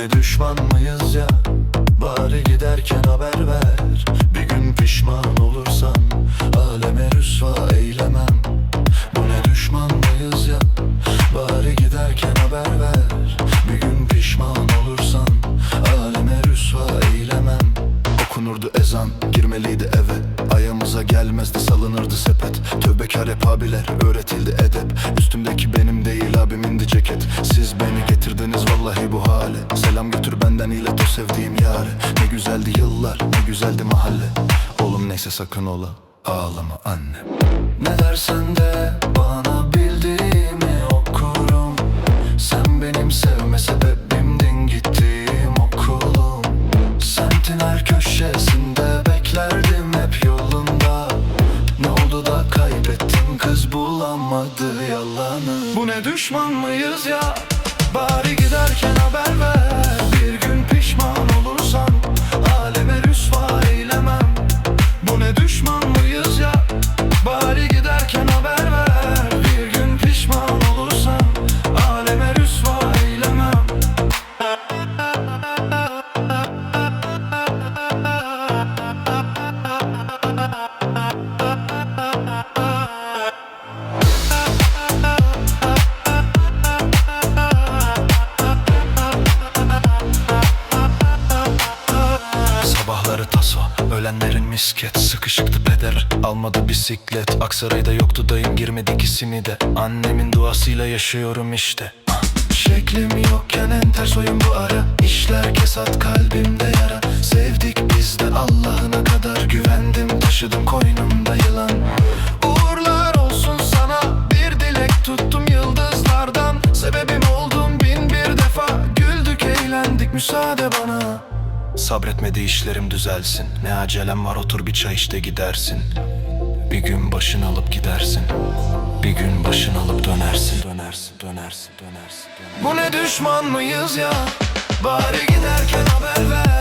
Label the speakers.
Speaker 1: Birbirimize düşman mıyız ya? Bari giderken haber ver. Bir gün pişman olursan Aleme rüsva eylemem. Bu ne düşman mıyız ya? Bari giderken haber ver. Bir gün pişman olursan Aleme rüsva eylemem. Okunurdu ezan girmeliydi eve. Ayağımıza gelmezdi salınırdı sepet. Tövbekar hep abiler öğretildi edep. Üstümdeki benim getirdiniz vallahi bu hale. Selam götür benden ilet o sevdiğim yare. Ne güzeldi yıllar ne güzeldi mahalle. Oğlum neyse sakın ola ağlama annem Ne dersen de bana bildiğimi okurum. Sen benim sevme sebebimdin gittiğim okulum. Semtin her köşesinde beklerdim hep yolunda. Ne oldu da kaybettim kız bulamadı yalanı? Bu ne düşman mıyız ya Bari giderken haber ver Taso, ölenlerin misket Sıkışıktı peder, almadı bisiklet Aksaray'da yoktu dayım girmedi ikisini de. Annemin duasıyla yaşıyorum işte. Şeklim yokken en ters oyun bu ara. İşler kesat kalbimde yara. Sevdik biz de Allah'ına kadar. Güvendim taşıdım koynumda yılan. Uğurlar olsun sana. Bir dilek tuttum yıldızlardan. Sebebim oldum bin bir defa. Güldük eğlendik. Müsaade bana Sabretmedi işlerim düzelsin. Ne acelem var otur bir çay işte gidersin. Bir gün başını alıp gidersin. Bir gün başını alıp dönersin. Dönersin, dönersin, dönersin, dönersin. Bu ne düşman mıyız ya? Bari giderken haber ver